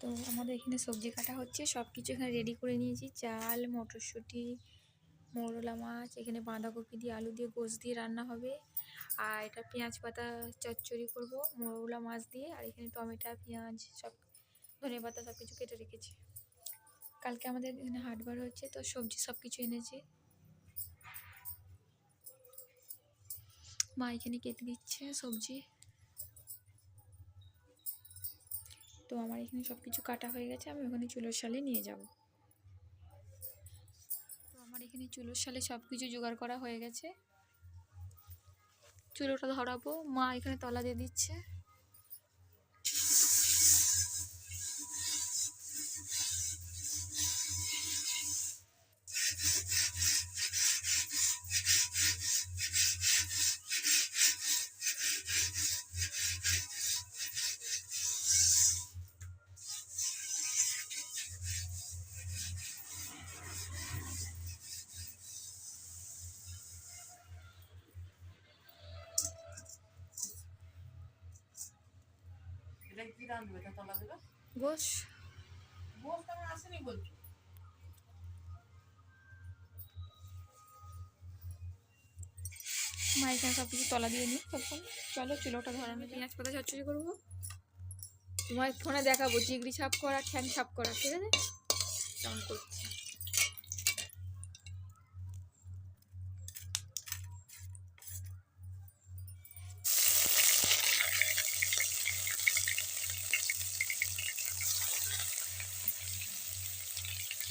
তো আমাদের এখানে সবজি কাটা হচ্ছে সব কিছু এখানে রেডি করে নিয়েছি। চাল, মটরশুঁটি, মোরলা মাছ, এখানে বাঁধাকপি দিয়ে, আলু দিয়ে, গোশ দিয়ে রান্না হবে। আর এটা পেঁয়াজ পাতা চচ্চড়ি করব, মোরলা মাছ দিয়ে, আর এখানে টমেটো, পেঁয়াজ, সব ধনে পাতা সব কিছু কেটে রেখেছি। কালকে আমাদের এখানে হাটবার হচ্ছে, তো সবজি সব কিছু এনেছি। মা এখানে কেটে দিচ্ছে সবজি। তো আমার এখানে সব কিছু কাটা হয়ে গেছে, আমি ওখানে চুলোর শালে নিয়ে যাব। তো আমার এখানে চুলোর শালে সব কিছু জোগাড় করা হয়ে গেছে। চুলোটা ধরাবো, মা এখানে তলা দিয়ে দিচ্ছে। এটা কি রাঁধবে? এটা তলা দেবে? গোস বস আমার আসেনি বলছো মা সব কিছু তলা দিয়ে নিই তখন। চলো চুলোটা ধরানো পেঁয়াজ পাতা চচ্চড়ি করব। তোমার ফোনে দেখাবো। চিংড়ি ছাপ করা ঠ্যাং ছাপ করা ঠিক আছে? কেমন করছি?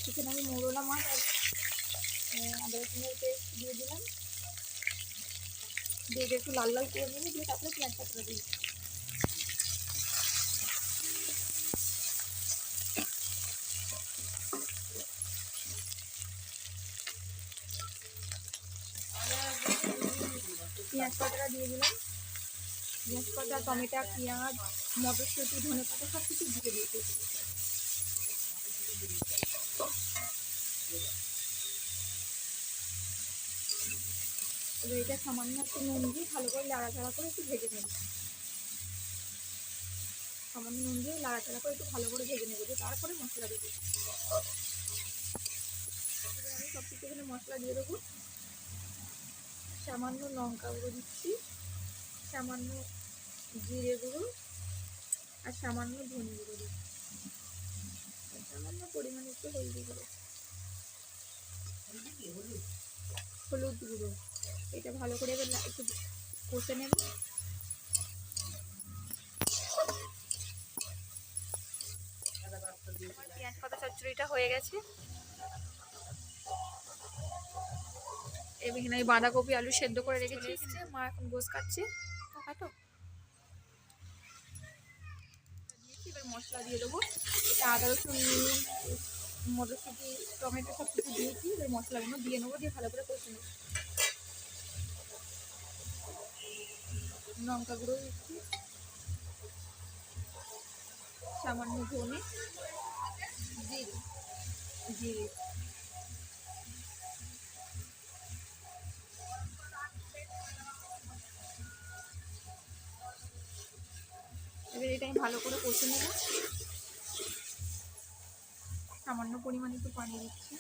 এখানে আমি মোরলা মাছ আর আদা রসুনের পেস্ট দিয়ে দিলাম। দিয়ে একটু লাল লাল করে নিয়ে দিয়ে তারপরে পেঁয়াজ পাতা দিই পেঁয়াজ পাতাটা দিয়ে দিলাম। পেঁয়াজ পাতা টমেটো, পেঁয়াজ, মটরশুঁটি ধনে পাতা সব কিছু দিয়ে দিয়েছি। এবার এটা সামান্য একটু নুন দিয়ে ভালো করে লাড়াচাড়া করে একটু ভেজে নেব। সামান্য নুন দিয়ে লাড়াচাড়া করে একটু ভালো করে ভেজে নেব দিয়ে তারপরে মশলা দেবো। আমি সব কিছু এখানে মশলা দিয়ে দেবো। সামান্য লঙ্কা গুঁড়ো দিচ্ছি, সামান্য জিরে গুঁড়ো আর সামান্য ধনে গুঁড়ো দিচ্ছি। সামান্য পরিমাণে একটু হলদি গুঁড়ো। হলুদ গুঁড়ো। এটা ভালো করে এবার একটু কষে নেব। পেঁয়াজ পাতা চচ্চড়িটা হয়ে গেছে। এখানে বাঁধাকপি আলু সেদ্ধ করে রেখেছি। মা এখন গোস কাটছে কাটো এবার মশলা দিয়ে দেবো। এটা আদা রসুন মটরশুঁটি টমেটো সব কিছু দিয়েছি। এবার মশলাগুলো দিয়ে নেব দিয়ে ভালো করে কষে নেব। লঙ্কা গুঁড়ো দিচ্ছি। সামান্য ধনে। জিরে। জিরে। এবার এটা আমি ভালো করে কষে নেব। সামান্য পরিমাণে একটু পানি দিচ্ছি।